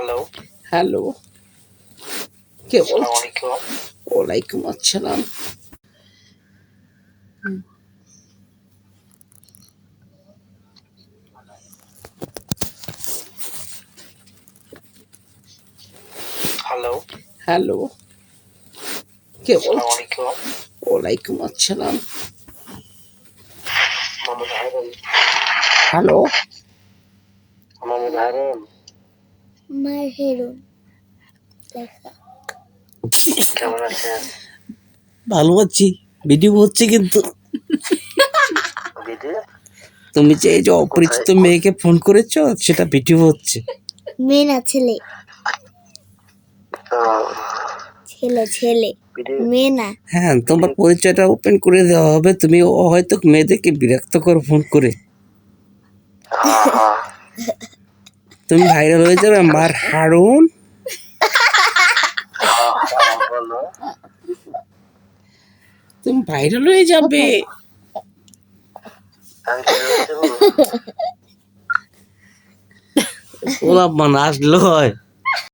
Hello hello কে বল আসসালামু আলাইকুম ওয়ালাইকুম আসসালাম হ্যালো হ্যালো কে বল আসসালামু আলাইকুম ওয়ালাইকুম আসসালাম মোহাম্মদ হারুন হ্যালো মোহাম্মদ হারুন মার হেরুন কেমন আছেন? ভালো আছি। ভিডিও হচ্ছে কিন্তু। তুমি যে এই যে অপরিচিত মেয়েকে ফোন করেছ সেটা ভিডিও হচ্ছে। মেয়ে না ছেলে। ছেলে ছেলে। মেয়ে না। হ্যাঁ তোমার পরিচয়টা ওপেন করে দেওয়া হবে। তুমি হয়তো মেয়েদেরকে বিরক্ত করো ফোন করে। তুমি ভাইরাল হয়ে যাবে মার হারুন। তুমি ভাইরাল হয়ে যাবে। ওলা মান আসলো হয়।